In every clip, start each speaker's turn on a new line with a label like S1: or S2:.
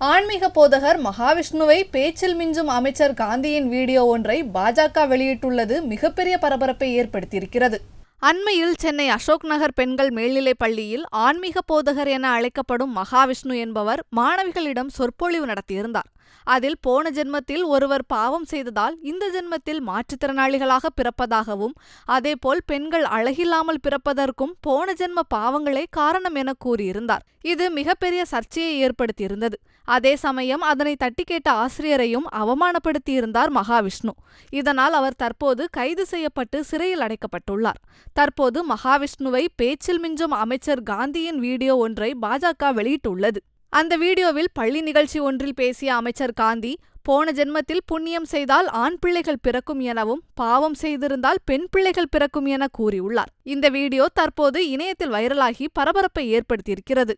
S1: ஆன்மீக போதகர் மகாவிஷ்ணுவை பேச்சில் மிஞ்சும் அமைச்சர் காந்தியின் வீடியோ ஒன்றை பாஜக வெளியிட்டுள்ளது மிகப்பெரிய பரபரப்பை ஏற்படுத்தியிருக்கிறது. அண்மையில் சென்னை அசோக் நகர் பெண்கள் மேல்நிலைப் பள்ளியில் ஆன்மீக போதகர் என அழைக்கப்படும் மகாவிஷ்ணு என்பவர் மாணவிகளிடம் சொற்பொழிவு நடத்தியிருந்தார். அதில் போன ஜென்மத்தில் ஒருவர் பாவம் செய்ததால் இந்த ஜென்மத்தில் மாற்றுத்திறனாளிகளாக பிறப்பதாகவும் அதேபோல் பெண்கள் அழகில்லாமல் பிறப்பதற்கும் போன ஜென்ம பாவங்களே காரணம் என கூறியிருந்தார். இது மிகப்பெரிய சர்ச்சையை ஏற்படுத்தியிருந்தது. அதே சமயம் அதனை தட்டி கேட்ட ஆசிரியரையும் அவமானப்படுத்தியிருந்தார் மகாவிஷ்ணு. இதனால் அவர் தற்போது கைது செய்யப்பட்டு சிறையில் அடைக்கப்பட்டுள்ளார். தற்போது மகாவிஷ்ணுவை பேச்சில் மிஞ்சும் அமைச்சர் காந்தியின் வீடியோ ஒன்றை பாஜக வெளியிட்டுள்ளது. அந்த வீடியோவில் பள்ளி நிகழ்ச்சி ஒன்றில் பேசிய அமைச்சர் காந்தி போன ஜென்மத்தில் புண்ணியம் செய்தால் ஆண் பிள்ளைகள் பிறக்கும் எனவும் பாவம் செய்திருந்தால் பெண் பிள்ளைகள் பிறக்கும் என கூறியுள்ளார். இந்த வீடியோ தற்போது இணையத்தில் வைரலாகி பரபரப்பை ஏற்படுத்தியிருக்கிறது.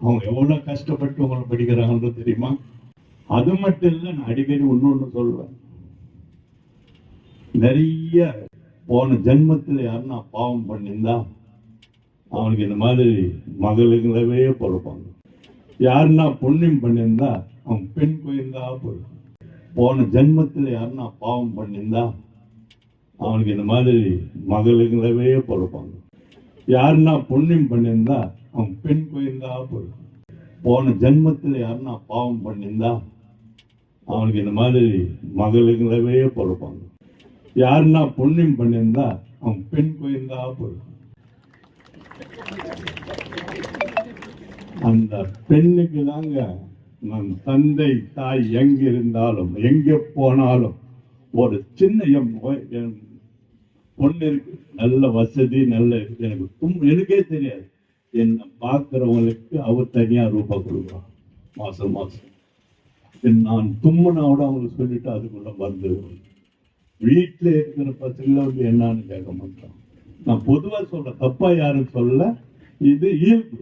S2: அவங்க எவ்வளவு கஷ்டப்பட்டு உங்களை படிக்கிறாங்கன்னு தெரியுமா? அது மட்டும் இல்லை நான் அடிக்கடி இன்னொன்னு சொல்லுவேன். நிறைய போன ஜென்மத்தில் யாருன்னா பாவம் பண்ணியிருந்தா அவனுக்கு இந்த மாதிரி மகளுங்களவே பிறப்பாங்க. யாருன்னா புண்ணியம் பண்ணியிருந்தா அவன் பெண் குழந்தா பிறப்பான் போன ஜென்மத்தில் யாருன்னா பாவம் பண்ணியிருந்தா அவனுக்கு இந்த மாதிரி மகளுங்களவே பிறப்பாங்க. யாருன்னா புண்ணியம் பண்ணியிருந்தா அவன் பெண் குழந்தா பிறப்பான் போன ஜென்மத்தில் யாருன்னா பாவம் பண்ணியிருந்தா அவனுக்கு இந்த மாதிரி மகளுங்களவே பிறப்பாங்க. யாருன்னா புண்ணியம் பண்ணியிருந்தா அவன் பெண் குழந்தா பிறப்பான் அந்த பெண்ணுக்கு தாங்க நம் தந்தை தாய் எங்க இருந்தாலும் எங்க போனாலும் ஒரு சின்ன என் பொண்ணு இருக்கு. நல்ல வசதி நல்ல இருக்கு. எனக்கு தும் எனக்கே தெரியாது. என்னை பார்க்குறவங்களுக்கு அவர் தனியா ரூபாய் கொடுக்குறான். மாசம் மாசம். நான் நான் தும்முனாவோட அவங்களுக்கு சொல்லிட்டு அதுக்குள்ள மருந்து வீட்டில் இருக்கிற பசங்களை வந்து என்னன்னு கேட்க மாட்டான். நான் பொதுவா சொல்றேன் தப்பா யாரும் சொல்ல இது இயல்பு.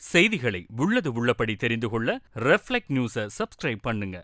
S3: செய்திகளை உள்ளது உள்ளபடி தெரிந்து கொள்ள ரெஃப்ளெக்ட் நியூஸை சப்ஸ்கிரைப் பண்ணுங்க.